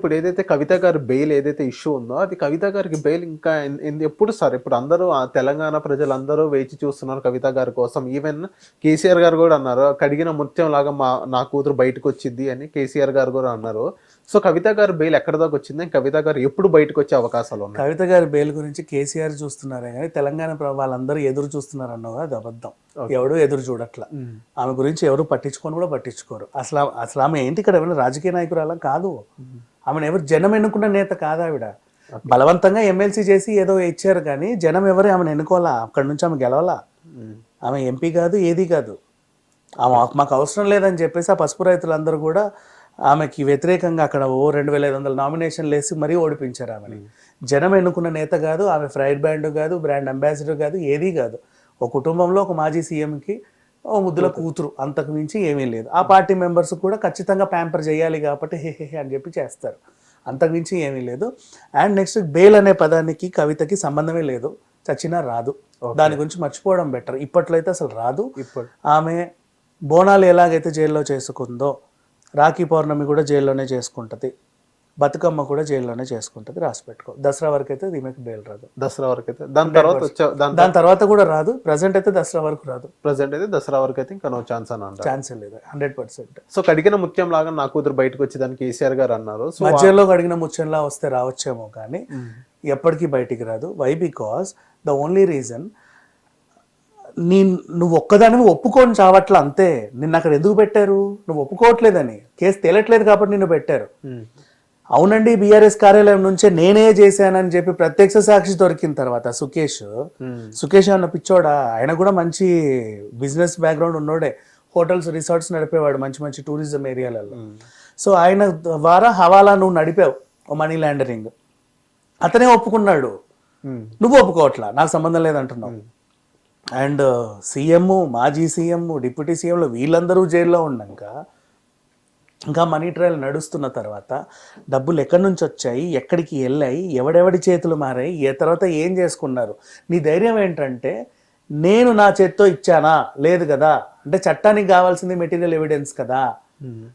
ఇప్పుడు ఏదైతే కవిత గారి బెయిల్ ఏదైతే ఇష్యూ ఉందో అది కవిత గారికి బెయిల్ ఇంకా ఎప్పుడు సార్ ఇప్పుడు అందరూ ఆ తెలంగాణ ప్రజలందరూ వేచి చూస్తున్నారు కవిత గారి కోసం. ఈవెన్ కేసీఆర్ గారు కూడా అన్నారు కడిగిన ముత్యం లాగా మా నా కూతురు బయటకు వచ్చింది అని కేసీఆర్ గారు కూడా అన్నారు. సో కవిత గారి బెయిల్ ఎక్కడ దాకా వచ్చింది? కవిత గారు ఎప్పుడు బయటకు వచ్చే అవకాశాలు ఉన్నాయి? కవిత గారి బెయిల్ గురించి కేసీఆర్ చూస్తున్నారే కానీ తెలంగాణ వాళ్ళందరూ ఎదురు చూస్తున్నారు అన్నది అది అబద్ధం. ఎవడు ఎదురు చూడట్లా. ఆమె గురించి ఎవరు పట్టించుకొని కూడా పట్టించుకోరు. అసలు అసలు ఆమె ఏంటి ఇక్కడ? ఏమైనా రాజకీయ నాయకురాలా? కాదు. ఆమెను ఎవరు జనం ఎన్నుకున్న నేత కాదు ఆవిడ బలవంతంగా ఎమ్మెల్సీ చేసి ఏదో ఇచ్చారు కానీ జనం ఎవరు ఆమెను ఎన్నుకోవాలా? అక్కడి నుంచి ఆమె గెలవాలా? ఆమె ఎంపీ కాదు ఏది కాదు. ఆమె మాకు అవసరం లేదని చెప్పేసి ఆ పసుపు రైతులందరూ కూడా ఆమెకి వ్యతిరేకంగా అక్కడ ఓ రెండు వేల ఐదు వందల నామినేషన్లు వేసి మరీ ఓడిపించారు ఆమెని. జనం ఎన్నుకున్న నేత కాదు ఆమె ఫ్రైడ్ బ్యాండ్ కాదు బ్రాండ్ అంబాసిడర్ కాదు ఏదీ కాదు. ఒక కుటుంబంలో ఒక మాజీ సీఎంకి ఓ ముద్దుల కూతురు అంతకు మించి ఏమీ లేదు. ఆ పార్టీ మెంబర్స్ కూడా ఖచ్చితంగా ప్యాంపర్ చేయాలి కాబట్టి హే హే అని చెప్పి చేస్తారు. అంతకు మించి ఏమీ లేదు. అండ్ నెక్స్ట్ బెయిల్ అనే పదానికి కవితకి సంబంధమే లేదు. చచ్చినా రాదు. దాని గురించి మర్చిపోవడం బెటర్. ఇప్పట్లో అయితే అసలు రాదు. ఇప్పుడు? ఆమె బోనాలు ఎలాగైతే జైల్లో చేసుకుందో రాఖీ పౌర్ణమి కూడా జైల్లోనే చేసుకుంటుంది. బతుకమ్మ కూడా జైల్లోనే చేసుకుంటుంది రాసి పెట్టుకో. దసరా వరకు అయితే ఈమెకి బెయిల్ రాదు దసరా వరకు అయితే. దాని తర్వాత వచ్చే దాని తర్వాత కూడా రాదు ప్రజెంట్ అయితే దసరా వరకు రాదు. ప్రజెంట్ అయితే దసరా వరకు అయితే ఇంకా నో ఛాన్స్ అని అంటారు. ఛాన్స్ లేదు హండ్రెడ్ పర్సెంట్ సో కడిగిన ముత్యం లాగా నా కూతురు బయటకు వచ్చేదానికి కేసీఆర్ గారు అన్నారు. మధ్యలో అడిగిన ముచ్చంలా వస్తే రావచ్చేమో కానీ ఎప్పటికీ బయటికి రాదు. Why because the only reason నీ నువ్వు ఒక్కదానివి ఒప్పుకొని చావట్ల అంతే. నిన్ను అక్కడ ఎందుకు పెట్టారు? నువ్వు ఒప్పుకోవట్లేదని. కేసు తేలట్లేదు కాబట్టి నిన్ను పెట్టారు. అవునండి బీఆర్ఎస్ కార్యాలయం నుంచే నేనే చేశానని చెప్పి ప్రత్యక్ష సాక్షి దొరికిన తర్వాత సుకేష్. సుకేష్ అన్న పిచ్చోడా ఆయన కూడా మంచి బిజినెస్ బ్యాక్గ్రౌండ్ ఉన్నోడే. హోటల్స్ రిసార్ట్స్ నడిపేవాడు మంచి మంచి టూరిజం ఏరియాలలో. సో ఆయన ద్వారా హవాలా నువ్వు నడిపావు మనీ లాండరింగ్. అతనే ఒప్పుకున్నాడు. నువ్వు ఒప్పుకోవట్లా నాకు సంబంధం లేదంటున్నావు. అండ్ సీఎం మాజీ సీఎం డిప్యూటీ సీఎంలు వీళ్ళందరూ జైల్లో ఉన్నాక ఇంకా మనీ ట్రయల్ నడుస్తున్న తర్వాత డబ్బులు ఎక్కడి నుంచి వచ్చాయి ఎక్కడికి వెళ్ళాయి ఎవడెవడి చేతులు మారాయి ఏ తర్వాత ఏం చేసుకున్నారు? నీ ధైర్యం ఏంటంటే నేను నా చేత్తో ఇచ్చానా? లేదు కదా. అంటే చట్టానికి కావాల్సింది మెటీరియల్ ఎవిడెన్స్ కదా.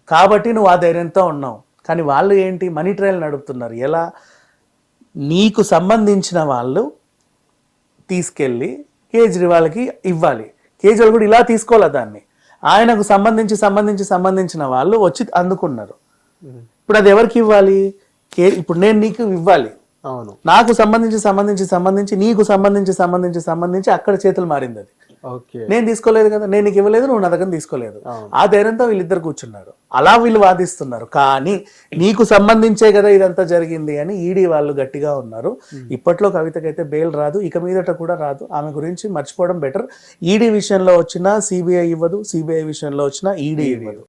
కాబట్టి నువ్వు ఆ ధైర్యంతో ఉన్నావు. కానీ వాళ్ళు ఏంటి? మనీ ట్రయల్ నడుపుతున్నారు. ఎలా? నీకు సంబంధించిన వాళ్ళు తీసుకెళ్ళి కేజ్రీవాల్కి ఇవ్వాలి. కేజ్రీవాల్ కూడా ఇలా తీసుకోవాలి దాన్ని? ఆయనకు సంబంధించి సంబంధించి సంబంధించిన వాళ్ళు వచ్చి అందుకున్నారు. ఇప్పుడు అది ఎవరికి ఇవ్వాలి? కే ఇప్పుడు నేను నీకు ఇవ్వాలి. అవును. నాకు సంబంధించి సంబంధించి సంబంధించి నీకు సంబంధించి సంబంధించి సంబంధించి అక్కడ చేతులు మారింది అది. నేను తీసుకోలేదు కదా నేను నీకు ఇవ్వలేదు నువ్వు నా దగ్గర తీసుకోలేదు. ఆ ధైర్యంతో వీళ్ళిద్దరు కూర్చున్నారు. అలా వీళ్ళు వాదిస్తున్నారు. కానీ నీకు సంబంధించే కదా ఇదంతా జరిగింది అని ఈడీ వాళ్ళు గట్టిగా ఉన్నారు. ఇప్పట్లో కవితకైతే బెయిల్ రాదు ఇక మీదట కూడా రాదు. ఆమె గురించి మర్చిపోవడం బెటర్. ఈడీ విషయంలో వచ్చినా సిబిఐ ఇవ్వదు సిబిఐ విషయంలో వచ్చినా ఈడీ ఇవ్వదు.